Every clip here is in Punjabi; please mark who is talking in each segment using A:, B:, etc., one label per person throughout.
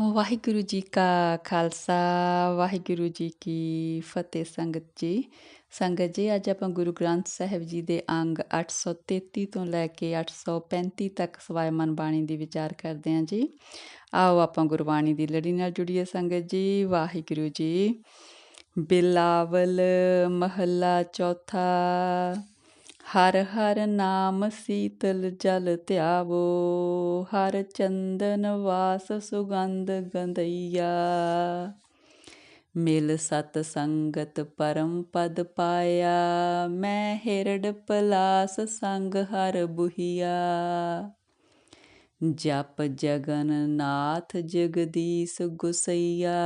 A: ਵਾਹਿਗੁਰੂ ਜੀ ਕਾ ਖਾਲਸਾ ਵਾਹਿਗੁਰੂ ਜੀ ਕੀ ਫਤਿਹ ਸੰਗਤ ਜੀ ਸੰਗਤ ਜੀ ਅੱਜ ਆਪਾਂ ਗੁਰੂ ਗ੍ਰੰਥ ਸਾਹਿਬ ਜੀ ਦੇ ਅੰਗ 833 ਤੋਂ ਲੈ ਕੇ 835 ਤੱਕ ਸਵਾਇਮਨ ਬਾਣੀ ਦੀ ਵਿਚਾਰ ਕਰਦੇ ਹਾਂ ਜੀ। ਆਓ ਆਪਾਂ ਗੁਰਬਾਣੀ ਦੀ ਲੜੀ ਨਾਲ ਜੁੜੀਏ ਸੰਗਤ ਜੀ। ਵਾਹਿਗੁਰੂ ਜੀ, ਬਿਲਾਵਲ ਮਹੱਲਾ ਚੌਥਾ। ਹਰ ਹਰ ਨਾਮ ਸੀਤਲ ਜਲ ਧਿਆਵੋ, ਹਰ ਚੰਦਨ ਵਾਸ ਸੁਗੰਧ ਗੰਧਈਆ। ਮਿਲ ਸਤ ਸੰਗਤ ਪਰਮ ਪਦ ਪਾਇਆ, ਮੈਂ ਹਿਰੜ ਪਲਾਸ ਸੰਗ ਹਰ ਬੁਹੀਆ। ਜਪ ਜਗਨ ਨਾਥ ਜਗਦੀਸ਼ ਗੁਸਈਆ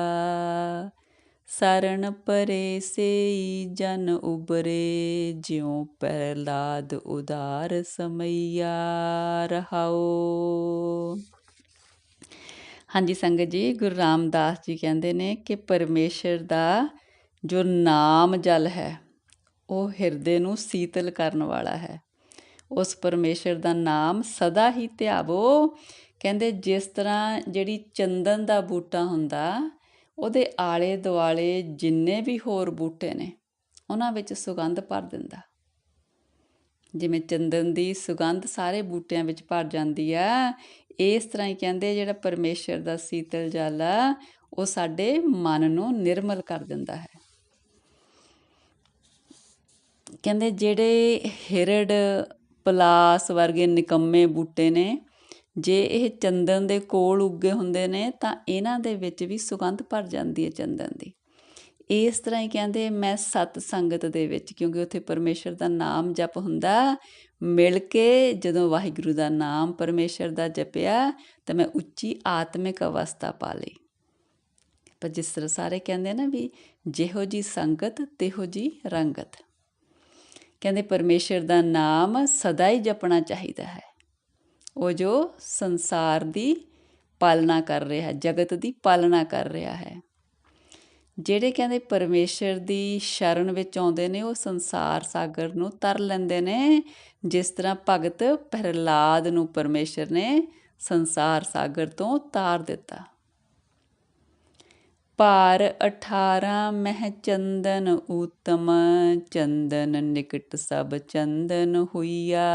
A: ਸਰਣ ਪਰੇ ਸੇ ਜਨ ਉਬਰੇ ਜਿਉ ਪ੍ਰਹਲਾਦ ਉਦਾਰ ਸਮਈਆ ਰਹਾਓ ਹਾਂਜੀ, ਸੰਗਤ ਜੀ, ਗੁਰੂ ਰਾਮਦਾਸ ਜੀ ਕਹਿੰਦੇ ਨੇ ਕਿ ਪਰਮੇਸ਼ਰ ਦਾ ਜੋ ਨਾਮ ਜਲ ਹੈ, ਉਹ ਹਿਰਦੇ ਨੂੰ ਸੀਤਲ ਕਰਨ ਵਾਲਾ ਹੈ। ਉਸ ਪਰਮੇਸ਼ਰ ਦਾ ਨਾਮ ਸਦਾ ਹੀ ਧਿਆਵੋ। ਕਹਿੰਦੇ, ਜਿਸ ਤਰ੍ਹਾਂ ਜਿਹੜੀ ਚੰਦਨ ਦਾ ਬੂਟਾ ਹੁੰਦਾ ਉਹਦੇ ਆਲੇ ਦੁਆਲੇ ਜਿੰਨੇ ਵੀ ਹੋਰ ਬੂਟੇ ਨੇ, ਉਹਨਾਂ ਵਿੱਚ ਸੁਗੰਧ ਭਰ ਦਿੰਦਾ। ਜਿਵੇਂ ਚੰਦਨ ਦੀ ਸੁਗੰਧ ਸਾਰੇ ਬੂਟਿਆਂ ਵਿੱਚ ਭਰ ਜਾਂਦੀ ਆ, ਇਸ ਤਰ੍ਹਾਂ ਹੀ ਕਹਿੰਦੇ ਜਿਹੜਾ ਪਰਮੇਸ਼ਰ ਦਾ ਸੀਤਲ ਜਲ ਆ, ਉਹ ਸਾਡੇ ਮਨ ਨੂੰ ਨਿਰਮਲ ਕਰ ਦਿੰਦਾ ਹੈ। ਕਹਿੰਦੇ ਜਿਹੜੇ ਹਿਰੜ ਪਲਾਸ ਵਰਗੇ ਨਿਕੰਮੇ ਬੂਟੇ ਨੇ ਜੇ ਇਹ ਚੰਦਨ ਦੇ ਕੋਲ ਉੱਗੇ ਹੁੰਦੇ ਨੇ, ਤਾਂ ਇਹਨਾਂ ਦੇ ਵਿੱਚ ਵੀ ਸੁਗੰਧ ਭਰ ਜਾਂਦੀ ਹੈ ਚੰਦਨ ਦੀ। ਇਸ ਤਰ੍ਹਾਂ ਹੀ ਕਹਿੰਦੇ, ਮੈਂ ਸਤ ਸੰਗਤ ਦੇ ਵਿੱਚ, ਕਿਉਂਕਿ ਉੱਥੇ ਪਰਮੇਸ਼ਰ ਦਾ ਨਾਮ ਜਪ ਹੁੰਦਾ, ਮਿਲ ਕੇ ਜਦੋਂ ਵਾਹਿਗੁਰੂ ਦਾ ਨਾਮ ਪਰਮੇਸ਼ਰ ਦਾ ਜਪਿਆ, ਤਾਂ ਮੈਂ ਉੱਚੀ ਆਤਮਿਕ ਅਵਸਥਾ ਪਾ ਲਈ। ਪਰ ਜਿਸ ਤਰ੍ਹਾਂ ਸਾਰੇ ਕਹਿੰਦੇ ਨਾ ਵੀ, ਜਿਹੋ ਜੀ ਸੰਗਤ, ਤੇਹੋ ਜੀ ਰੰਗਤ। ਕਹਿੰਦੇ, ਪਰਮੇਸ਼ਰ ਦਾ ਨਾਮ ਸਦਾ ਹੀ ਜਪਣਾ ਚਾਹੀਦਾ ਹੈ। ਉਹ ਜੋ ਸੰਸਾਰ ਦੀ ਪਾਲਣਾ ਕਰ ਰਿਹਾ ਹੈ ਜਗਤ ਦੀ ਪਾਲਣਾ ਕਰ ਰਿਹਾ ਹੈ। ਜਿਹੜੇ ਕਹਿੰਦੇ ਪਰਮੇਸ਼ਰ ਦੀ ਸ਼ਰਨ ਵਿੱਚ ਆਉਂਦੇ ਨੇ, ਉਹ ਸੰਸਾਰ ਸਾਗਰ ਨੂੰ ਤਰ ਲੈਂਦੇ ਨੇ। ਜਿਸ ਤਰ੍ਹਾਂ ਭਗਤ ਪ੍ਰਹਲਾਦ ਨੂੰ ਪਰਮੇਸ਼ਰ ਨੇ ਸੰਸਾਰ ਸਾਗਰ ਤੋਂ ਤਾਰ ਦਿੱਤਾ। ਭਾਰ 18 ਮਹਿ ਚੰਦਨ ਉਤਮ ਚੰਦਨ ਨਿਕਟ ਸਭ ਚੰਦਨ ਹੋਈਆ।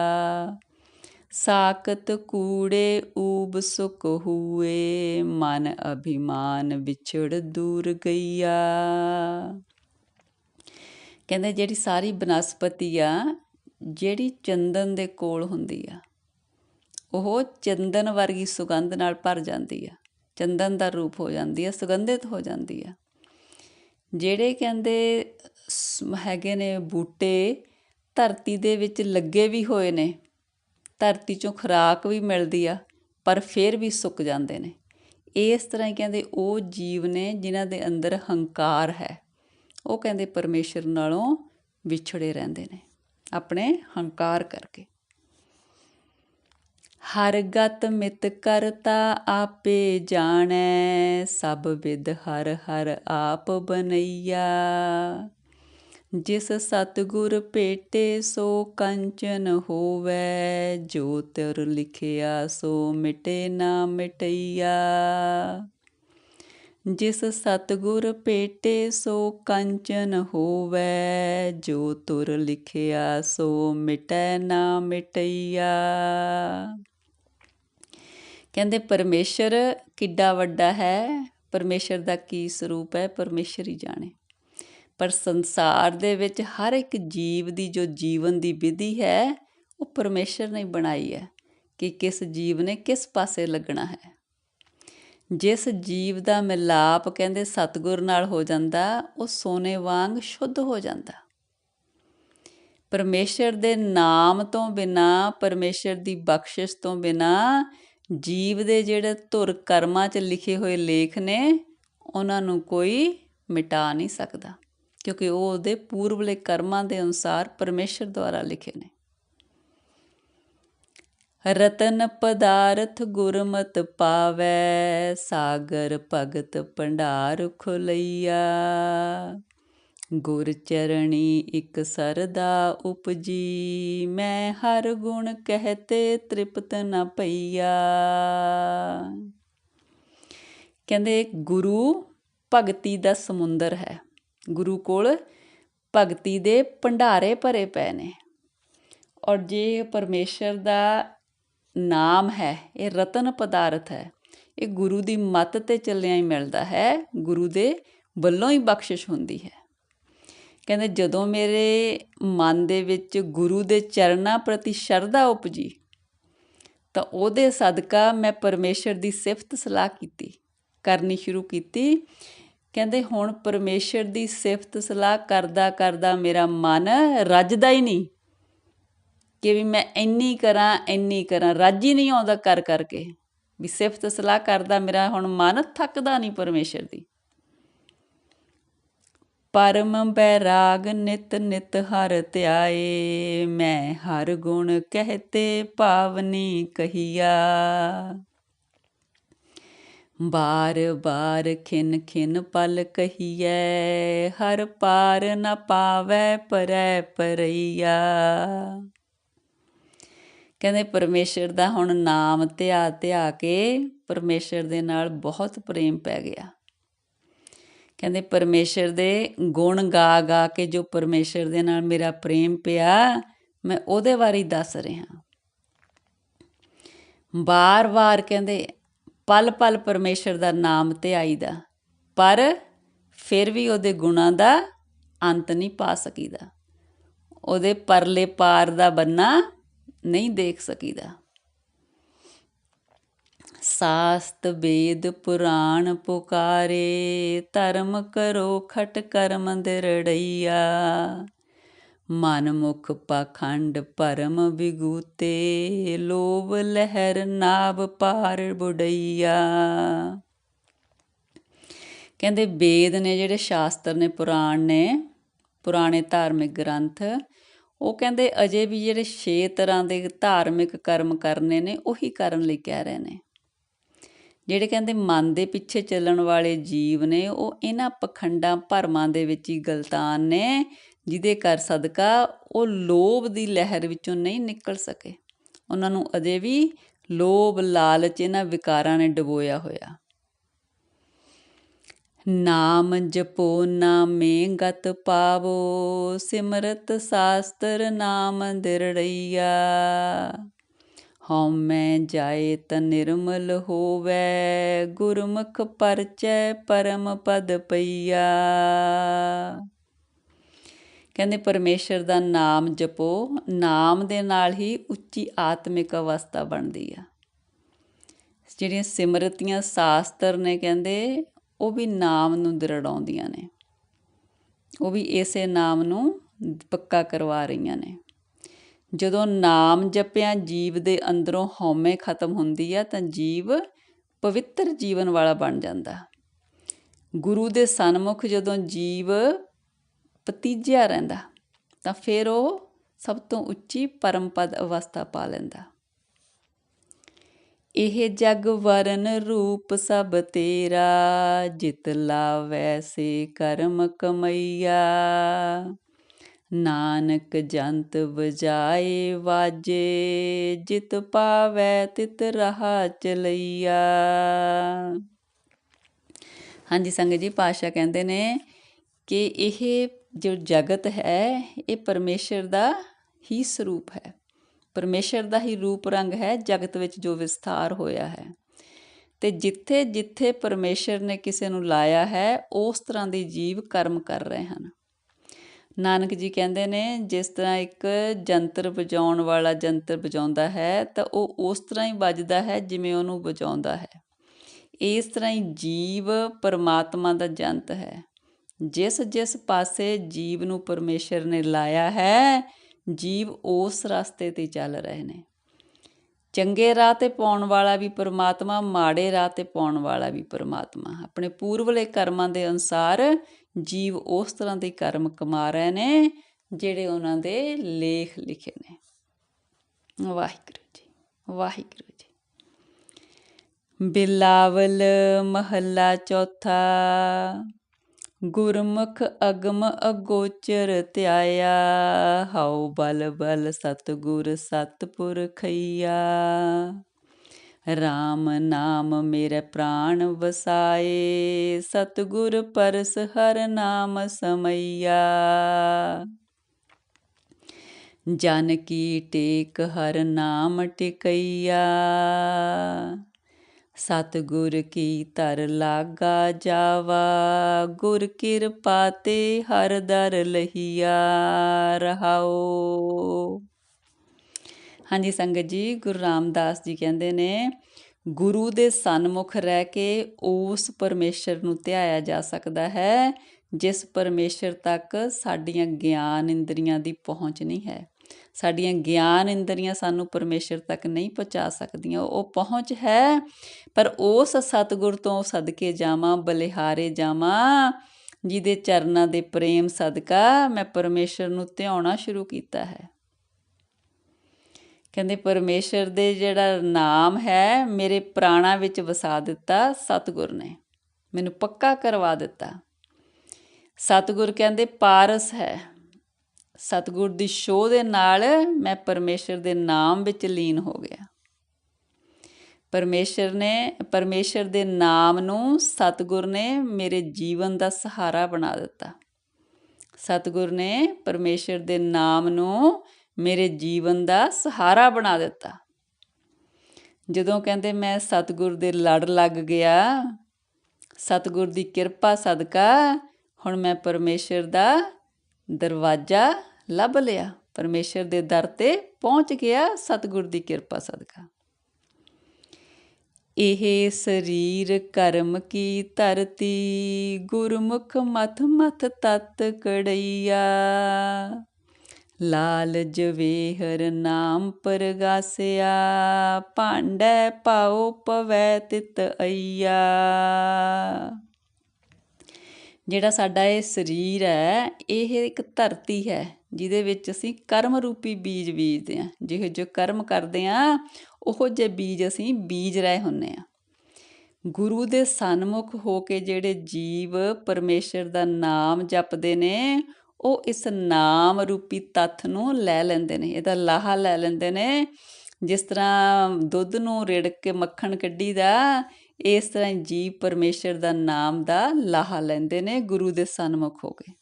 A: ਸਾਕਤ ਕੂੜੇ ਊਬ ਸੁਖ ਹੋਏ, ਮਨ ਅਭਿਮਾਨ ਵਿਛੜ ਦੂਰ ਗਈਆ। ਕਹਿੰਦੇ ਜਿਹੜੀ ਸਾਰੀ ਬਨਸਪਤੀ ਆ, ਜਿਹੜੀ ਚੰਦਨ ਦੇ ਕੋਲ ਹੁੰਦੀ ਆ, ਉਹ ਚੰਦਨ ਵਰਗੀ ਸੁਗੰਧ ਨਾਲ ਭਰ ਜਾਂਦੀ ਆ। ਚੰਦਨ ਦਾ ਰੂਪ ਹੋ ਜਾਂਦੀ ਆ, ਸੁਗੰਧਿਤ ਹੋ ਜਾਂਦੀ ਆ। ਜਿਹੜੇ ਕਹਿੰਦੇ ਹੈਗੇ ਨੇ ਬੂਟੇ, ਧਰਤੀ ਦੇ ਵਿੱਚ ਲੱਗੇ ਵੀ ਹੋਏ ਨੇ ਧਰਤੀ ਚੋਂ ਖੁਰਾਕ ਵੀ ਮਿਲਦੀ ਆ, ਪਰ ਫਿਰ ਵੀ ਸੁੱਕ ਜਾਂਦੇ ਨੇ। ਇਸ ਤਰ੍ਹਾਂ ਹੀ ਕਹਿੰਦੇ ਉਹ ਜੀਵ ਨੇ ਜਿਨ੍ਹਾਂ ਦੇ ਅੰਦਰ ਹੰਕਾਰ ਹੈ। ਉਹ ਕਹਿੰਦੇ ਪਰਮੇਸ਼ਰ ਨਾਲੋਂ ਵਿਛੜੇ ਰਹਿੰਦੇ ਨੇ, ਆਪਣੇ ਹੰਕਾਰ ਕਰਕੇ। ਹਰ ਗਤ ਮਿਤ ਕਰਤਾ ਆਪੇ ਜਾਣੈ, ਸਭ ਵਿਦ ਹਰ ਹਰ ਆਪ ਬਨਈਆ। ਜਿਸ ਸਤਗੁਰ ਭੇਟੇ ਸੋ ਕੰਚਨ ਹੋਵੇ, ਜੋ ਤਰ ਲਿਖਿਆ ਸੋ ਮਿਟੇ ਨਾ ਮਿਟਈਆ। ਜਿਸ ਸਤਗੁਰ ਭੇਟੇ ਸੋ ਕੰਚਨ ਹੋਵੇ, ਜੋ ਤੁਰ ਲਿਖਿਆ ਸੋ ਮਿਟੈ ਨਾ ਮਿਟਈਆ। ਕਹਿੰਦੇ ਪਰਮੇਸ਼ਰ ਕਿੱਡਾ ਵੱਡਾ ਹੈ, ਪਰਮੇਸ਼ਰ ਦਾ ਕੀ ਸਰੂਪ ਹੈ? ਪਰਮੇਸ਼ਰ ਹੀ ਜਾਣੇ। ਪਰ ਸੰਸਾਰ ਦੇ ਵਿੱਚ ਹਰ ਇੱਕ ਜੀਵ ਦੀ ਜੋ ਜੀਵਨ ਦੀ ਵਿਧੀ ਹੈ, ਉਹ ਪਰਮੇਸ਼ਰ ਨੇ ਬਣਾਈ ਹੈ ਕਿ ਕਿਸ ਜੀਵ ਨੇ ਕਿਸ ਪਾਸੇ ਲੱਗਣਾ ਹੈ। ਜਿਸ ਜੀਵ ਦਾ ਮਿਲਾਪ ਕਹਿੰਦੇ ਸਤਗੁਰ ਨਾਲ ਹੋ ਜਾਂਦਾ, ਉਹ ਸੋਨੇ ਵਾਂਗ ਸ਼ੁੱਧ ਹੋ ਜਾਂਦਾ। ਪਰਮੇਸ਼ਰ ਦੇ ਨਾਮ ਤੋਂ ਬਿਨਾ, ਪਰਮੇਸ਼ਰ ਦੀ ਬਖਸ਼ਿਸ਼ ਤੋਂ ਬਿਨਾ, ਜੀਵ ਦੇ ਜਿਹੜੇ ਧੁਰ ਕਰਮਾਂ 'ਚ ਲਿਖੇ ਹੋਏ ਲੇਖ ਨੇ, ਉਹਨਾਂ ਨੂੰ ਕੋਈ ਮਿਟਾ ਨਹੀਂ ਸਕਦਾ। ਕਿਉਂਕਿ ਉਹ ਉਹਦੇ ਪੂਰਵਲੇ ਕਰਮਾਂ ਦੇ ਅਨੁਸਾਰ ਪਰਮੇਸ਼ਰ ਦੁਆਰਾ ਲਿਖੇ ਨੇ। ਰਤਨ ਪਦਾਰਥ ਗੁਰਮਤ ਪਾਵੈ, ਸਾਗਰ ਭਗਤ ਭੰਡਾਰ ਖੁਲਈਆ। ਗੁਰ ਚਰਣੀ ਇੱਕ ਸਰਦਾ ਉਪਜੀ, ਮੈਂ ਹਰ ਗੁਣ ਕਹਤੇ ਤ੍ਰਿਪਤ ਨ ਪਈਆ। ਕਹਿੰਦੇ ਗੁਰੂ ਭਗਤੀ ਦਾ ਸਮੁੰਦਰ ਹੈ। ਗੁਰੂ ਕੋਲ ਭਗਤੀ ਦੇ ਭੰਡਾਰੇ ਭਰੇ ਪਏ ਨੇ। ਔਰ ਜੇ ਪਰਮੇਸ਼ਰ ਦਾ ਨਾਮ ਹੈ, ਇਹ ਰਤਨ ਪਦਾਰਥ ਹੈ, ਇਹ ਗੁਰੂ ਦੀ ਮੱਤ ਤੇ ਚੱਲਿਆ ਹੀ ਮਿਲਦਾ ਹੈ, ਗੁਰੂ ਦੇ ਵੱਲੋਂ ਹੀ ਬਖਸ਼ਿਸ਼ ਹੁੰਦੀ ਹੈ। ਕਹਿੰਦੇ, ਜਦੋਂ ਮੇਰੇ ਮਨ ਦੇ ਵਿੱਚ ਗੁਰੂ ਦੇ ਚਰਨਾਂ ਪ੍ਰਤੀ ਸ਼ਰਧਾ ਉਪਜੀ, ਤਾਂ ਉਹਦੇ ਸਦਕਾ ਮੈਂ ਪਰਮੇਸ਼ਰ ਦੀ ਸਿਫਤ ਸਲਾਹ ਕੀਤੀ, ਕਰਨੀ ਸ਼ੁਰੂ ਕੀਤੀ ਕਹਿੰਦੇ ਹੁਣ ਪਰਮੇਸ਼ਰ ਦੀ ਸਿਫਤ ਸਲਾਹ ਕਰਦਾ ਕਰਦਾ ਮੇਰਾ ਮਨ ਰੱਜਦਾ ਹੀ ਨਹੀਂ ਕਿ ਵੀ ਮੈਂ ਇੰਨੀ ਕਰਾਂ ਇੰਨੀ ਕਰਾਂ, ਰੱਜ ਹੀ ਨਹੀਂ ਆਉਂਦਾ ਕਰ ਕਰਕੇ। ਵੀ ਸਿਫਤ ਸਲਾਹ ਕਰਦਾ ਮੇਰਾ ਹੁਣ ਮਨ ਥੱਕਦਾ ਨਹੀਂ ਪਰਮੇਸ਼ਰ ਦੀ। ਪਰਮ ਬੈਰਾਗ ਨਿਤ ਨਿਤ ਹਰ ਧਿਆਏ, ਮੈਂ ਹਰ ਗੁਣ ਕਹਤੇ ਭਾਵਨੀ ਕਹੀਆ। ਬਾਰ ਬਾਰ ਖਿਨ ਖਿਨ ਪਲ ਕਹੀਐ, ਹਰ ਪਾਰ ਨ ਪਾਵੈ ਪਰੈ ਪਰਈਆ। ਕਹਿੰਦੇ ਪਰਮੇਸ਼ਰ ਦਾ ਹੁਣ ਨਾਮ ਧਿਆ ਧਿਆ ਕੇ ਪਰਮੇਸ਼ਰ ਦੇ ਨਾਲ ਬਹੁਤ ਪ੍ਰੇਮ ਪੈ ਗਿਆ। ਕਹਿੰਦੇ ਪਰਮੇਸ਼ਰ ਦੇ ਗੁਣ ਗਾ ਗਾ ਕੇ ਜੋ ਪਰਮੇਸ਼ਰ ਦੇ ਨਾਲ ਮੇਰਾ ਪ੍ਰੇਮ ਪਿਆ, ਮੈਂ ਉਹਦੇ ਬਾਰੇ ਦੱਸ ਰਿਹਾ। ਬਾਰ-ਬਾਰ ਕਹਿੰਦੇ ਪਲ-ਪਲ ਪਰਮੇਸ਼ਰ ਦਾ ਨਾਮ ਧਿਆਈਦਾ ਪਰ ਫਿਰ ਵੀ ਉਹਦੇ ਗੁਣਾਂ ਦਾ ਅੰਤ ਨਹੀਂ ਪਾ ਸਕੀਦਾ। ਉਹਦੇ ਪਰਲੇ ਪਾਰ ਦਾ ਬੰਨਾ ਨਹੀਂ ਦੇਖ ਸਕੀਦਾ। ਸਾਸਤ ਵੇਦ ਪੁਰਾਣ ਪੁਕਾਰੇ, ਧਰਮ ਕਰੋ ਖਟ ਕਰਮ ਦੇ ਰੜਈਆ। ਮਨ ਮੁਖ ਪਖੰਡ ਭਰਮ ਵਿਗੂਤੇ, ਲੋਭ ਲਹਿਰ ਨਾਭ ਪਾਰ ਬੁੜਈਆ। ਕਹਿੰਦੇ ਵੇਦ ਨੇ ਜਿਹੜੇ ਸ਼ਾਸਤਰ ਨੇ, ਪੁਰਾਣ ਨੇ, ਪੁਰਾਣੇ ਧਾਰਮਿਕ ਗ੍ਰੰਥ, ਉਹ ਕਹਿੰਦੇ ਅਜੇ ਵੀ ਜਿਹੜੇ ਛੇ ਤਰ੍ਹਾਂ ਦੇ ਧਾਰਮਿਕ ਕਰਮ ਕਰਨੇ ਨੇ, ਉਹੀ ਕਰਨ ਲਈ ਕਹਿ ਰਹੇ ਨੇ। ਜਿਹੜੇ ਕਹਿੰਦੇ ਮਨ ਦੇ ਪਿੱਛੇ ਚੱਲਣ ਵਾਲੇ ਜੀਵ ਨੇ, ਉਹ ਇਹਨਾਂ ਪਖੰਡਾਂ ਭਰਮਾਂ ਦੇ ਵਿੱਚ ਹੀ ਗਲਤਾਨ ਨੇ ਜਿਹਦੇ ਕਰ ਸਦਕਾ ਉਹ ਲੋਭ ਦੀ ਲਹਿਰ ਵਿੱਚੋਂ ਨਹੀਂ ਨਿਕਲ ਸਕੇ। ਉਹਨਾਂ ਨੂੰ ਅਜੇ ਵੀ ਲੋਭ, ਲਾਲਚ ਇਹਨਾਂ ਵਿਕਾਰਾਂ ਨੇ ਡਬੋਇਆ ਹੋਇਆ। ਨਾਮ ਜਪੋ, ਨਾਮੇ ਗਤ ਪਾਵੋ, ਸਿਮਰਤ ਸਾਸਤਰ ਨਾਮ ਦਿਰੜਈਆ। ਹਉਮੈ ਜਾਏ ਤ ਨਿਰਮਲ ਹੋਵੇ, ਗੁਰਮੁਖ ਪਰਚੈ ਪਰਮ ਪਦ ਪਈਆ। ਕਹਿੰਦੇ ਪਰਮੇਸ਼ਰ ਦਾ ਨਾਮ ਜਪੋ, ਨਾਮ ਦੇ ਨਾਲ ਹੀ ਉੱਚੀ ਆਤਮਿਕ ਅਵਸਥਾ ਬਣਦੀ ਆ। ਜਿਹੜੀਆਂ ਸਿਮਰਤੀਆਂ ਸ਼ਾਸਤਰ ਨੇ ਕਹਿੰਦੇ, ਉਹ ਵੀ ਨਾਮ ਨੂੰ ਦਰੜਾਉਂਦੀਆਂ ਨੇ। ਉਹ ਵੀ ਇਸੇ ਨਾਮ ਨੂੰ ਪੱਕਾ ਕਰਵਾ ਰਹੀਆਂ ਨੇ। ਜਦੋਂ ਨਾਮ ਜਪਿਆ, ਜੀਵ ਦੇ ਅੰਦਰੋਂ ਹਉਮੈ ਖਤਮ ਹੁੰਦੀ ਆ, ਤਾਂ ਜੀਵ ਪਵਿੱਤਰ ਜੀਵਨ ਵਾਲਾ ਬਣ ਜਾਂਦਾ। ਗੁਰੂ ਦੇ ਸਨਮੁਖ ਜਦੋਂ ਜੀਵ ਪਤੀਜਿਆ ਰਹਿੰਦਾ, ਤਾਂ ਫਿਰ ਉਹ ਸਭ ਤੋਂ ਉੱਚੀ ਪਰਮ ਪਦ ਅਵਸਥਾ ਪਾ ਲੈਂਦਾ। ਇਹ ਜਗ ਵਰਨ ਰੂਪ ਸਭ ਤੇਰਾ, ਜਿਤ ਲਾਵੈ ਸੇ ਕਰਮ ਕਮਈਆ। ਨਾਨਕ ਜੰਤ ਵਜਾਏ ਵਾਜੇ, ਜਿਤ ਪਾਵੈ ਤਿਤ ਰਹਾ ਚਲਈਆ। ਹਾਂਜੀ, ਸੰਗਤ ਜੀ ਪਾਸ਼ਾ ਕਹਿੰਦੇ ਨੇ ਕਿ ਇਹ ਜੋ ਜਗਤ ਹੈ, ਇਹ ਪਰਮੇਸ਼ਰ ਦਾ ਹੀ ਸਰੂਪ ਹੈ। ਪਰਮੇਸ਼ਰ ਦਾ ਹੀ ਰੂਪ ਰੰਗ ਹੈ, ਜਗਤ ਵਿੱਚ ਜੋ ਵਿਸਥਾਰ ਹੋਇਆ ਹੈ। ਤੇ ਜਿੱਥੇ ਜਿੱਥੇ ਪਰਮੇਸ਼ਰ ਨੇ ਕਿਸੇ ਨੂੰ ਲਾਇਆ ਹੈ, ਉਸ ਤਰ੍ਹਾਂ ਦੇ ਜੀਵ ਕਰਮ ਕਰ ਰਹੇ ਹਨ। ਨਾਨਕ ਜੀ ਕਹਿੰਦੇ ਨੇ, ਜਿਸ ਤਰ੍ਹਾਂ ਇੱਕ ਜੰਤਰ ਵਜਾਉਣ ਵਾਲਾ ਜੰਤਰ ਵਜਾਉਂਦਾ ਹੈ, ਤਾਂ ਉਹ ਉਸ ਤਰ੍ਹਾਂ ਹੀ ਵੱਜਦਾ ਹੈ ਜਿਵੇਂ ਉਹਨੂੰ ਵਜਾਉਂਦਾ ਹੈ। ਇਸ ਤਰ੍ਹਾਂ ਹੀ ਜੀਵ ਪਰਮਾਤਮਾ ਦਾ ਜੰਤ ਹੈ। ਜਿਸ ਜਿਸ ਪਾਸੇ ਜੀਵ ਨੂੰ ਪਰਮੇਸ਼ਰ ਨੇ ਲਾਇਆ ਹੈ, ਜੀਵ ਉਸ ਰਸਤੇ ਤੇ ਚੱਲ ਰਹੇ ਨੇ। ਚੰਗੇ ਰਾਹ ਤੇ ਪਾਉਣ ਵਾਲਾ ਵੀ ਪਰਮਾਤਮਾ, ਮਾੜੇ ਰਾਹ ਤੇ ਪਾਉਣ ਵਾਲਾ ਵੀ ਪਰਮਾਤਮਾ। ਆਪਣੇ ਪੂਰਵਲੇ ਕਰਮਾਂ ਦੇ ਅਨੁਸਾਰ ਜੀਵ ਉਸ ਤਰ੍ਹਾਂ ਦੇ ਕਰਮ ਕਮਾ ਰਹੇ ਨੇ, ਜਿਹੜੇ ਉਹਨਾਂ ਦੇ ਲੇਖ ਲਿਖੇ ਨੇ। ਵਾਹਿਗੁਰੂ ਜੀ ਵਾਹਿਗੁਰੂ ਜੀ। ਬਿਲਾਵਲ ਮਹੱਲਾ ਚੌਥਾ। ਗੁਰਮੁਖ ਅਗਮ ਅਗੋਚਰ ਧਿਆਇਆ, ਹਉ ਬਲ ਬਲ ਸਤਗੁਰ ਸਤਪੁਰਖਈਆ RAM ਨਾਮ ਮੇਰੇ ਪ੍ਰਾਣ ਵਸਾਏ, ਸਤਿਗੁਰ ਪਰਸ ਹਰ ਨਾਮ ਸਮਈਆ। ਜਨ ਕੀ ਟੇਕ ਹਰ ਨਾਮ ਟਿਕਈਆ। ਸਤਿਗੁਰ ਕੀ ਧਰ ਲਾਗਾ ਜਾਵਾ, ਗੁਰ ਕਿਰਪਾ ਤੇ ਹਰ ਦਰ ਲਹੀਆ ਰਹਾਓ। ਹਾਂਜੀ, ਸੰਗਤ ਜੀ, ਗੁਰੂ ਰਾਮਦਾਸ ਜੀ ਕਹਿੰਦੇ ਨੇ, ਗੁਰੂ ਦੇ ਸਨਮੁਖ ਰਹਿ ਕੇ ਉਸ ਪਰਮੇਸ਼ਰ ਨੂੰ ਧਿਆਇਆ ਜਾ ਸਕਦਾ ਹੈ, ਜਿਸ ਪਰਮੇਸ਼ਰ ਤੱਕ ਸਾਡੀਆਂ ਗਿਆਨ ਇੰਦਰੀਆਂ ਦੀ ਪਹੁੰਚ ਨਹੀਂ ਹੈ। ਸਾਡੀਆਂ ਗਿਆਨ ਇੰਦਰੀਆਂ ਸਾਨੂੰ ਪਰਮੇਸ਼ਰ ਤੱਕ ਨਹੀਂ ਪਹੁੰਚਾ ਸਕਦੀਆਂ। ਉਹ ਪਹੁੰਚ ਹੈ, ਪਰ ਉਸ ਸਤਿਗੁਰ ਤੋਂ ਸਦਕੇ ਜਾਵਾਂ, ਬਲਿਹਾਰੇ ਜਾਵਾਂ, ਜਿਹਦੇ ਚਰਨਾਂ ਦੇ ਪ੍ਰੇਮ ਸਦਕਾ ਮੈਂ ਪਰਮੇਸ਼ਰ ਨੂੰ ਧਿਆਉਣਾ ਸ਼ੁਰੂ ਕੀਤਾ ਹੈ। ਕਹਿੰਦੇ, ਪਰਮੇਸ਼ਰ ਦੇ ਜਿਹੜਾ ਨਾਮ ਹੈ, ਮੇਰੇ ਪ੍ਰਾਣਾ ਵਿੱਚ ਵਸਾ ਦਿੱਤਾ ਸਤਿਗੁਰ ਨੇ। ਮੈਨੂੰ ਪੱਕਾ ਕਰਵਾ ਦਿੱਤਾ। ਸਤਿਗੁਰ ਕਹਿੰਦੇ, ਪਾਰਸ ਹੈ। ਸਤਿਗੁਰ ਦੀ ਸ਼ੋਅ ਦੇ ਨਾਲ ਮੈਂ ਪਰਮੇਸ਼ਰ ਦੇ ਨਾਮ ਵਿੱਚ ਲੀਨ ਹੋ ਗਿਆ। ਪਰਮੇਸ਼ਰ ਨੇ, ਪਰਮੇਸ਼ਰ ਦੇ ਨਾਮ ਨੂੰ ਸਤਿਗੁਰ ਨੇ ਮੇਰੇ ਜੀਵਨ ਦਾ ਸਹਾਰਾ ਬਣਾ ਦਿੱਤਾ। ਸਤਿਗੁਰ ਨੇ ਪਰਮੇਸ਼ਰ ਦੇ ਨਾਮ ਨੂੰ ਮੇਰੇ ਜੀਵਨ ਦਾ ਸਹਾਰਾ ਬਣਾ ਦਿੱਤਾ। ਜਦੋਂ ਕਹਿੰਦੇ ਮੈਂ ਸਤਿਗੁਰ ਦੇ ਲੜ ਲੱਗ ਗਿਆ, ਸਤਿਗੁਰ ਦੀ ਕਿਰਪਾ ਸਦਕਾ ਹੁਣ ਮੈਂ ਪਰਮੇਸ਼ਰ ਦਾ ਦਰਵਾਜ਼ਾ ਲੱਭ ਲਿਆ। ਪਰਮੇਸ਼ਰ ਦੇ ਦਰ ਤੇ ਪਹੁੰਚ ਗਿਆ ਸਤਿਗੁਰ ਦੀ ਕਿਰਪਾ ਸਦਕਾ। ਇਹ ਸਰੀਰ ਕਰਮ ਕੀ ਧਰਤੀ, ਗੁਰਮੁਖ ਮਥ ਮਥ ਤਤ ਕੜਈਆ। ਲਾਲ ਜਵੇਹਰ ਨਾਮ ਪਰਗਾਸਿਆ, ਭਾਂਡੈ ਪਾਉ ਪਵੈ ਤਿਤ ਅਈਆ। ਜਿਹੜਾ ਸਾਡਾ ਇਹ ਸਰੀਰ ਹੈ, ਇਹ ਇੱਕ ਧਰਤੀ ਹੈ। ਜਿਹਦੇ ਵਿੱਚ ਅਸੀਂ ਕਰਮ ਰੂਪੀ ਬੀਜ ਬੀਜਦੇ ਆ ਜਿਹੋ ਜਿਹੇ ਕਰਮ ਕਰਦੇ ਆ ਉਹੋ ਜਿਹੇ ਬੀਜ ਅਸੀਂ ਬੀਜ ਰਹੇ ਹੁੰਨੇ ਆ ਗੁਰੂ ਦੇ ਸਨਮੁਖ ਹੋ ਕੇ ਜਿਹੜੇ ਜੀਵ ਪਰਮੇਸ਼ਰ ਦਾ ਨਾਮ ਜਪਦੇ ਨੇ, ਉਹ ਇਸ ਨਾਮ ਰੂਪੀ ਤੱਥ ਨੂੰ ਲੈ ਲੈਂਦੇ ਨੇ। ਇਹਦਾ ਲਾਹਾ ਲੈ ਲੈਂਦੇ ਨੇ। ਜਿਸ ਤਰ੍ਹਾਂ ਦੁੱਧ ਨੂੰ ਰਿੜਕ ਕੇ ਮੱਖਣ ਕੱਢੀਦਾ ਇਸ ਤਰ੍ਹਾਂ ਜੀਵ ਪਰਮੇਸ਼ਰ ਦਾ ਨਾਮ ਦਾ ਲਾਹਾ ਲੈਂਦੇ ਨੇ ਗੁਰੂ ਦੇ ਸਨਮੁਖ ਹੋ ਕੇ।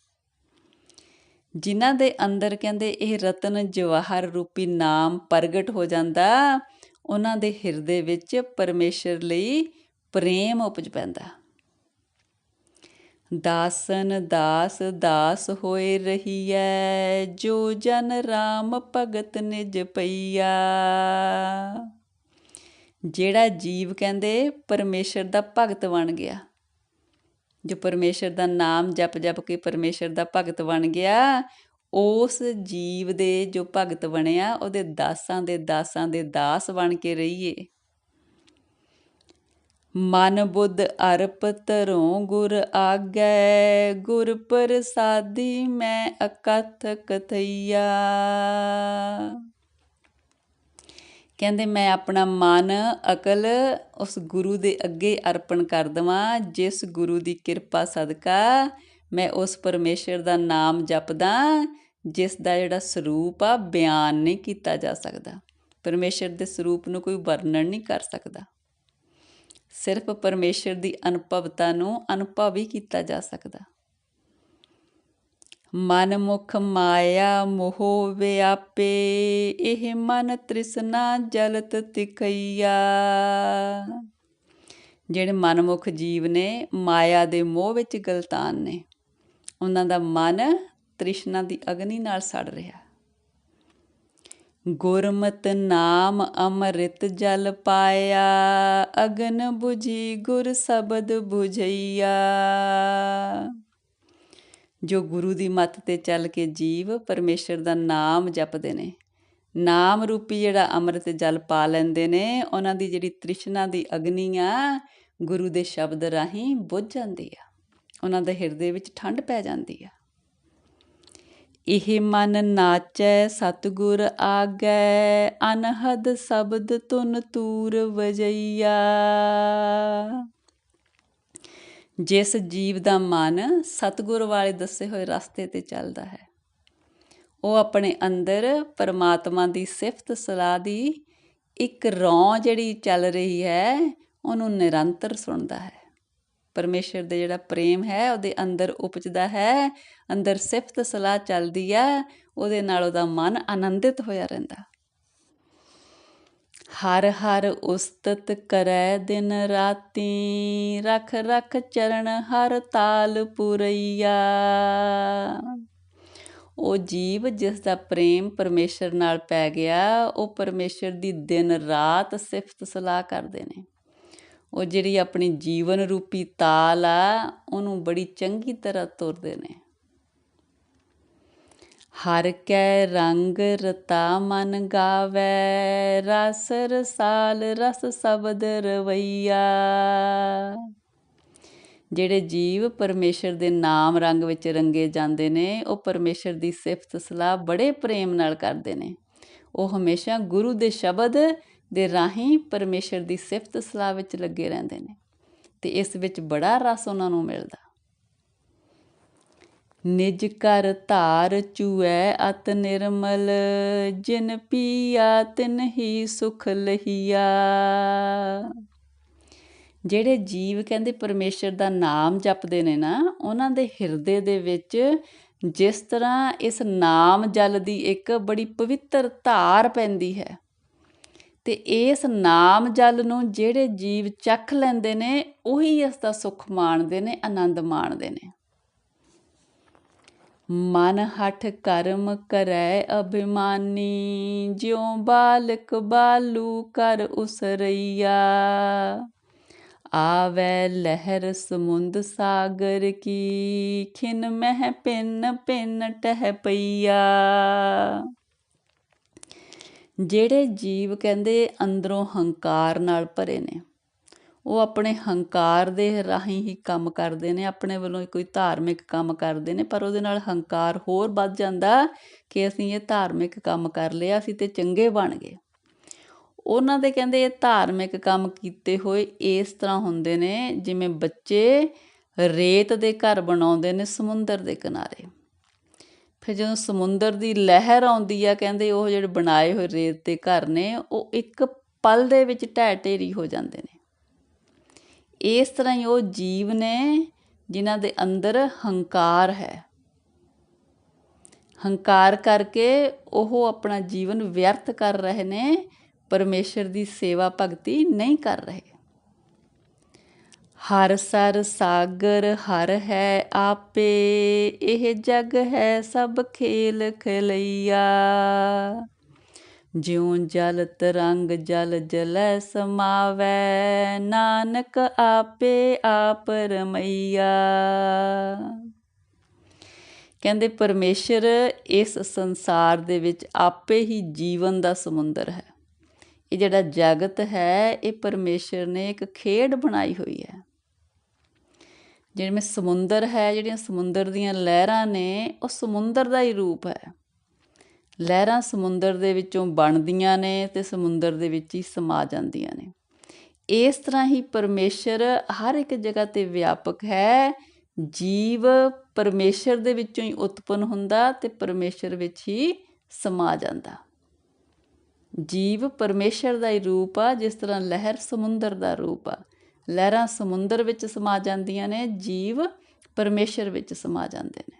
A: ਜਿਨ੍ਹਾਂ ਦੇ ਅੰਦਰ ਕਹਿੰਦੇ ਇਹ ਰਤਨ ਜਵਾਹਰ ਰੂਪੀ ਨਾਮ ਪ੍ਰਗਟ ਹੋ ਜਾਂਦਾ, ਉਹਨਾਂ ਦੇ ਹਿਰਦੇ ਵਿੱਚ ਪਰਮੇਸ਼ਰ ਲਈ ਪ੍ਰੇਮ ਉਪਜ ਪੈਂਦਾ। ਦਾਸਨ ਦਾਸ ਦਾਸ ਹੋਏ ਰਹੀਐ, ਜੋ ਜਨ RAM ਭਗਤ ਨਿਜ ਪਈਆ। ਜਿਹੜਾ ਜੀਵ ਕਹਿੰਦੇ ਪਰਮੇਸ਼ਰ ਦਾ ਭਗਤ ਬਣ ਗਿਆ ਜੋ ਪਰਮੇਸ਼ਰ ਦਾ ਨਾਮ ਜਪ ਜਪ ਕੇ ਪਰਮੇਸ਼ਰ ਦਾ ਭਗਤ ਬਣ ਗਿਆ, ਉਸ ਜੀਵ ਦੇ ਜੋ ਭਗਤ ਬਣਿਆ, ਉਹਦੇ ਦਾਸਾਂ ਦੇ ਦਾਸਾਂ ਦੇ ਦਾਸ ਬਣ ਕੇ ਰਹੀਏ। ਮਨ ਬੁੱਧ ਅਰਪ ਤਰੋਂ ਗੁਰ ਆਗੈ, ਗੁਰ ਪ੍ਰਸਾਦੀ ਮੈਂ ਅਕਥ ਕਥਈਆ। ਕਹਿੰਦੇ, ਮੈਂ ਆਪਣਾ ਮਨ, ਅਕਲ ਉਸ ਗੁਰੂ ਦੇ ਅੱਗੇ ਅਰਪਣ ਕਰ ਦਵਾਂ, ਜਿਸ ਗੁਰੂ ਦੀ ਕਿਰਪਾ ਸਦਕਾ ਮੈਂ ਉਸ ਪਰਮੇਸ਼ਰ ਦਾ ਨਾਮ ਜਪਦਾ, ਜਿਸ ਦਾ ਜਿਹੜਾ ਸਰੂਪ ਆ, ਬਿਆਨ ਨਹੀਂ ਕੀਤਾ ਜਾ ਸਕਦਾ। ਪਰਮੇਸ਼ਰ ਦੇ ਸਰੂਪ ਨੂੰ ਕੋਈ ਵਰਣਨ ਨਹੀਂ ਕਰ ਸਕਦਾ। ਸਿਰਫ ਪਰਮੇਸ਼ਰ ਦੀ ਅਨੁਭਵਤਾ ਨੂੰ ਅਨੁਭਵ ਹੀ ਕੀਤਾ ਜਾ ਸਕਦਾ। ਮਨ ਮੁਖ ਮਾਇਆ ਮੋਹ ਵਿਆਪੇ, ਇਹ ਮਨ ਤ੍ਰਿਸ਼ਨਾ ਜਲਤ ਤਿਕਈਆ ਜਿਹੜੇ ਮਨਮੁਖ ਜੀਵ ਨੇ, ਮਾਇਆ ਦੇ ਮੋਹ ਵਿੱਚ ਗਲਤਾਨ ਨੇ, ਉਹਨਾਂ ਦਾ ਮਨ ਤ੍ਰਿਸ਼ਨਾ ਦੀ ਅਗਨੀ ਨਾਲ ਸੜ ਰਿਹਾ। ਗੁਰਮਤ ਨਾਮ ਅੰਮ੍ਰਿਤ ਜਲ ਪਾਇਆ, ਅਗਨ 부ਜੀ ਗੁਰ ਸ਼ਬਦ 부ਝਈਆ ਜੋ ਗੁਰੂ ਦੀ ਮੱਤ ਤੇ ਚੱਲ ਕੇ ਜੀਵ ਪਰਮੇਸ਼ਰ ਦਾ ਨਾਮ ਜਪਦੇ ਨੇ। ਨਾਮ ਰੂਪੀ ਜਿਹੜਾ ਅੰਮ੍ਰਿਤ ਜਲ ਪਾ ਲੈਂਦੇ ਨੇ, ਉਹਨਾਂ ਦੀ ਜਿਹੜੀ ਤ੍ਰਿਸ਼ਨਾ ਦੀ ਅਗਨੀ ਆ, ਗੁਰੂ ਦੇ ਸ਼ਬਦ ਰਾਹੀਂ ਬੁੱਝ ਜਾਂਦੀ ਆ। ਉਹਨਾਂ ਦੇ ਹਿਰਦੇ ਵਿੱਚ ਠੰਡ ਪੈ ਜਾਂਦੀ ਆ। ਇਹ ਮਨ ਨਾਚੈ, ਸਤਗੁਰ ਆਗੈ, ਅਨਹਦ ਸ਼ਬਦ ਤੁਨ ਤੂਰ ਵਜਈਆ। ਜਿਸ ਜੀਵ ਦਾ ਮਨ ਸਤਗੁਰ ਵਾਲੇ ਦੱਸੇ ਹੋਏ ਰਸਤੇ ਤੇ ਚੱਲਦਾ ਹੈ, ਉਹ ਆਪਣੇ ਅੰਦਰ ਪਰਮਾਤਮਾ ਦੀ ਸਿਫਤ ਸਲਾਹ ਦੀ ਇੱਕ ਰੌਂ ਜਿਹੜੀ ਚੱਲ ਰਹੀ ਹੈ, ਉਹਨੂੰ ਨਿਰੰਤਰ ਸੁਣਦਾ ਹੈ। ਪਰਮੇਸ਼ਰ ਦੇ ਜਿਹੜਾ ਪ੍ਰੇਮ ਹੈ, ਉਹਦੇ ਅੰਦਰ ਉਪਜਦਾ ਹੈ, ਅੰਦਰ ਸਿਫਤ ਸਲਾਹ ਚੱਲਦੀ ਹੈ, ਉਹਦੇ ਨਾਲ ਉਹਦਾ ਮਨ ਆਨੰਦਿਤ ਹੋਇਆ ਰਹਿੰਦਾ। ਹਰ ਹਰ ਉਸਤਤ ਕਰੈ ਦਿਨ ਰਾਤੀ, ਰਖ ਰਖ ਚਰਨ ਹਰ ਤਾਲ ਪੁਰਈਆ। ਉਹ ਜੀਵ ਜਿਸ ਦਾ ਪ੍ਰੇਮ ਪਰਮੇਸ਼ਰ ਨਾਲ ਪੈ ਗਿਆ, ਉਹ ਪਰਮੇਸ਼ਰ ਦੀ ਦਿਨ ਰਾਤ ਸਿਫਤ ਸਲਾਹ ਕਰਦੇ ਨੇ। ਉਹ ਜਿਹੜੀ ਆਪਣੀ ਜੀਵਨ ਰੂਪੀ ਤਾਲ ਆ, ਉਹਨੂੰ ਬੜੀ ਚੰਗੀ ਤਰ੍ਹਾਂ ਤੁਰਦੇ ਨੇ। ਹਰ ਕੈ ਰੰਗ ਰਤਾ ਮਨ ਗਾਵੇ, ਰਸ ਰਸਾਲ ਰਸ ਸ਼ਬਦ ਰਵਈਆ। ਜਿਹੜੇ ਜੀਵ ਪਰਮੇਸ਼ਰ ਦੇ ਨਾਮ ਰੰਗ ਵਿੱਚ ਰੰਗੇ ਜਾਂਦੇ ਨੇ, ਉਹ ਪਰਮੇਸ਼ਰ ਦੀ ਸਿਫਤ ਸਲਾਹ ਬੜੇ ਪ੍ਰੇਮ ਨਾਲ ਕਰਦੇ ਨੇ। ਉਹ ਹਮੇਸ਼ਾ ਗੁਰੂ ਦੇ ਸ਼ਬਦ ਦੇ ਰਾਹੀਂ ਪਰਮੇਸ਼ਰ ਦੀ ਸਿਫਤ ਸਲਾਹ ਵਿੱਚ ਲੱਗੇ ਰਹਿੰਦੇ ਨੇ ਤੇ ਇਸ ਵਿੱਚ ਬੜਾ ਰਸ ਉਹਨਾਂ ਨੂੰ ਮਿਲਦਾ। ਨਿਜ ਕਰ ਧਾਰ ਚੂਐ ਅਤ ਨਿਰਮਲ, ਜਿਨ ਪੀਆ ਤਿਨ ਹੀ ਸੁਖ ਲਹੀਆ। ਜਿਹੜੇ ਜੀਵ ਕਹਿੰਦੇ ਪਰਮੇਸ਼ਰ ਦਾ ਨਾਮ ਜਪਦੇ ਨੇ ਨਾ, ਉਹਨਾਂ ਦੇ ਹਿਰਦੇ ਦੇ ਵਿੱਚ ਜਿਸ ਤਰ੍ਹਾਂ ਇਸ ਨਾਮ ਜਲ ਦੀ ਇੱਕ ਬੜੀ ਪਵਿੱਤਰ ਧਾਰ ਪੈਂਦੀ ਹੈ, ਤੇ ਇਸ ਨਾਮ ਜਲ ਨੂੰ ਜਿਹੜੇ ਜੀਵ ਚੱਖ ਲੈਂਦੇ ਨੇ, ਉਹੀ ਇਸ ਦਾ ਸੁਖ ਮਾਣਦੇ ਨੇ, ਆਨੰਦ ਮਾਣਦੇ ਨੇ। ਮਨ ਹਠ ਕਰਮ ਕਰੈ ਅਭਿਮਾਨੀ, ਜਿਉ ਬਾਲਕ ਬਾਲੂ ਕਰ ਉਸਰਈਆ। ਆਵੈ ਲਹਿਰ ਸਮੁੰਦ ਸਾਗਰ ਕੀ, ਖਿਨ ਮਹਿ ਪਿੰਨ ਪਿੰਨ ਟਹਿ ਪਈਆ। ਜਿਹੜੇ ਜੀਵ ਕਹਿੰਦੇ ਅੰਦਰੋਂ ਹੰਕਾਰ ਨਾਲ ਭਰੇ ਨੇ ਉਹ ਆਪਣੇ ਹੰਕਾਰ ਦੇ ਰਾਹੀਂ ਹੀ ਕੰਮ ਕਰਦੇ ਨੇ, ਆਪਣੇ ਵੱਲੋਂ ਕੋਈ ਧਾਰਮਿਕ ਕੰਮ ਕਰਦੇ ਨੇ, ਪਰ ਉਹਦੇ ਨਾਲ ਹੰਕਾਰ ਹੋਰ ਵੱਧ ਜਾਂਦਾ ਕਿ ਅਸੀਂ ਇਹ ਧਾਰਮਿਕ ਕੰਮ ਕਰ ਲਿਆ, ਅਸੀਂ ਤੇ ਚੰਗੇ ਬਣ ਗਏ। ਉਹਨਾਂ ਦੇ ਕਹਿੰਦੇ ਇਹ ਧਾਰਮਿਕ ਕੰਮ ਕੀਤੇ ਹੋਏ ਇਸ ਤਰ੍ਹਾਂ ਹੁੰਦੇ ਨੇ, ਜਿਵੇਂ ਬੱਚੇ ਰੇਤ ਦੇ ਘਰ ਬਣਾਉਂਦੇ ਨੇ ਸਮੁੰਦਰ ਦੇ ਕਿਨਾਰੇ। ਫਿਰ ਜਦੋਂ ਸਮੁੰਦਰ ਦੀ ਲਹਿਰ ਆਉਂਦੀ ਆ, ਕਹਿੰਦੇ ਉਹ ਜਿਹੜੇ ਬਣਾਏ ਹੋਏ ਰੇਤ ਦੇ ਘਰ ਨੇ, ਉਹ ਇੱਕ ਪਲ ਦੇ ਵਿੱਚ ਢਹਿ ਢੇਰੀ ਹੋ ਜਾਂਦੇ ਨੇ। ਇਸ ਤਰ੍ਹਾਂ ਹੀ ਉਹ ਜੀਵ ਨੇ ਜਿਨ੍ਹਾਂ ਦੇ ਅੰਦਰ ਹੰਕਾਰ ਹੈ। ਹੰਕਾਰ ਕਰਕੇ ਉਹ ਆਪਣਾ ਜੀਵਨ ਵਿਅਰਥ ਕਰ ਰਹੇ ਨੇ, ਪਰਮੇਸ਼ਰ ਦੀ ਸੇਵਾ ਭਗਤੀ ਨਹੀਂ ਕਰ ਰਹੇ। ਹਰ ਸਰ ਸਾਗਰ, ਹਰ ਹੈ ਆਪੇ, ਇਹ ਜਗ ਹੈ ਸਭ ਖੇਲ ਖਲਈਆ। ਜਿਉ ਜਲ ਤਰੰਗ ਜਲ ਜਲੈ ਸਮਾਵੈ, ਨਾਨਕ ਆਪੇ ਆਪ ਰਮਈਆ। ਕਹਿੰਦੇ ਪਰਮੇਸ਼ਰ ਇਸ ਸੰਸਾਰ ਦੇ ਵਿੱਚ ਆਪੇ ਹੀ ਜੀਵਨ ਦਾ ਸਮੁੰਦਰ ਹੈ। ਇਹ ਜਿਹੜਾ ਜਗਤ ਹੈ, ਇਹ ਪਰਮੇਸ਼ਰ ਨੇ ਇੱਕ ਖੇਡ ਬਣਾਈ ਹੋਈ ਹੈ। ਜਿਵੇਂ ਸਮੁੰਦਰ ਹੈ, ਜਿਹੜੀਆਂ ਸਮੁੰਦਰ ਦੀਆਂ ਲਹਿਰਾਂ ਨੇ, ਉਹ ਸਮੁੰਦਰ ਦਾ ਹੀ ਰੂਪ ਹੈ। ਲਹਿਰਾਂ ਸਮੁੰਦਰ ਦੇ ਵਿੱਚੋਂ ਬਣਦੀਆਂ ਨੇ ਤੇ ਸਮੁੰਦਰ ਦੇ ਵਿੱਚ ਹੀ ਸਮਾ ਜਾਂਦੀਆਂ ਨੇ। ਇਸ ਤਰ੍ਹਾਂ ਹੀ ਪਰਮੇਸ਼ਰ ਹਰ ਇੱਕ ਜਗ੍ਹਾ ਤੇ ਵਿਆਪਕ ਹੈ। ਜੀਵ ਪਰਮੇਸ਼ਰ ਦੇ ਵਿੱਚੋਂ ਹੀ ਉਤਪਨ ਹੁੰਦਾ ਤੇ ਪਰਮੇਸ਼ਰ ਵਿੱਚ ਹੀ ਸਮਾ ਜਾਂਦਾ। ਜੀਵ ਪਰਮੇਸ਼ਰ ਦਾ ਹੀ ਰੂਪ ਆ, ਜਿਸ ਤਰ੍ਹਾਂ ਲਹਿਰ ਸਮੁੰਦਰ ਦਾ ਰੂਪ ਆ। ਲਹਿਰਾਂ ਸਮੁੰਦਰ ਵਿੱਚ ਸਮਾ ਜਾਂਦੀਆਂ ਨੇ, ਜੀਵ ਪਰਮੇਸ਼ਰ ਵਿੱਚ ਸਮਾ ਜਾਂਦੇ ਨੇ।